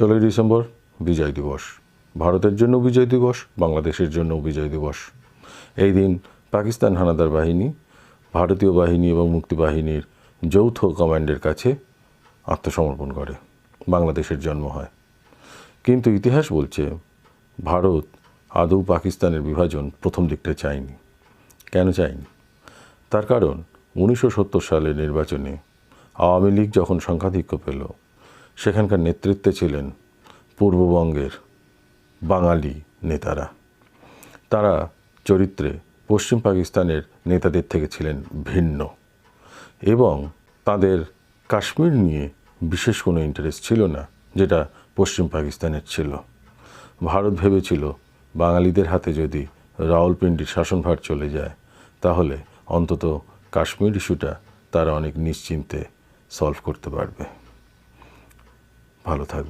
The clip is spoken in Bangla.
ষোলোই ডিসেম্বর বিজয় দিবস। ভারতের জন্য বিজয় দিবস, বাংলাদেশের জন্য বিজয় দিবস। এই দিন পাকিস্তান হানাদার বাহিনী, ভারতীয় বাহিনী এবং মুক্তিবাহিনীর যৌথ কমান্ডের কাছে আত্মসমর্পণ করে। বাংলাদেশের জন্ম হয়। কিন্তু ইতিহাস বলছে, ভারত আদৌ পাকিস্তানের বিভাজন প্রথম দিকটা চায়নি। কেন চায়নি? তার কারণ উনিশশো সত্তর সালের নির্বাচনে আওয়ামী লীগ যখন সংখ্যাধিক্য পেল সেখানকার নেতৃত্বে ছিলেন পূর্ববঙ্গের বাঙালি নেতারা। তারা চরিত্রে পশ্চিম পাকিস্তানের নেতাদের থেকে ছিলেন ভিন্ন এবং তাদের কাশ্মীর নিয়ে বিশেষ কোনো ইন্টারেস্ট ছিল না, যেটা পশ্চিম পাকিস্তানের ছিল। ভারত ভেবেছিল, বাঙালিদের হাতে যদি রাওয়ালপিন্ডির শাসনভার চলে যায়, তাহলে অন্তত কাশ্মীর ইস্যুটা তারা অনেক নিশ্চিন্তে সলভ করতে পারবে। ভালো থাকবে